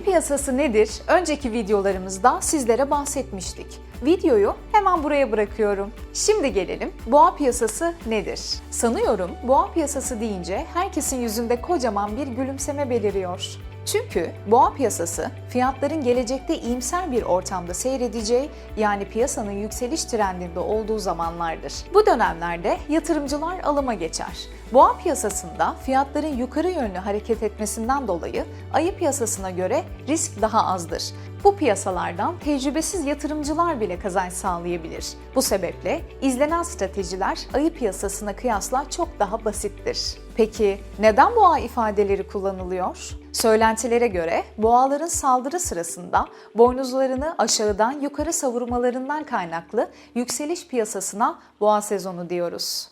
piyasası nedir? Önceki videolarımızda sizlere bahsetmiştik. Videoyu hemen buraya bırakıyorum. Şimdi gelelim boğa piyasası nedir? Sanıyorum boğa piyasası deyince herkesin yüzünde kocaman bir gülümseme beliriyor. Çünkü boğa piyasası fiyatların gelecekte iyimser bir ortamda seyredeceği yani piyasanın yükseliş trendinde olduğu zamanlardır. Bu dönemlerde yatırımcılar alıma geçer. Boğa piyasasında fiyatların yukarı yönlü hareket etmesinden dolayı ayı piyasasına göre risk daha azdır. Bu piyasalardan tecrübesiz yatırımcılar bile kazanç sağlayabilir. Bu sebeple izlenen stratejiler ayı piyasasına kıyasla çok daha basittir. Peki neden boğa ifadeleri kullanılıyor? Söylentilere göre boğaların saldırı sırasında boynuzlarını aşağıdan yukarı savurmalarından kaynaklı yükseliş piyasasına boğa sezonu diyoruz.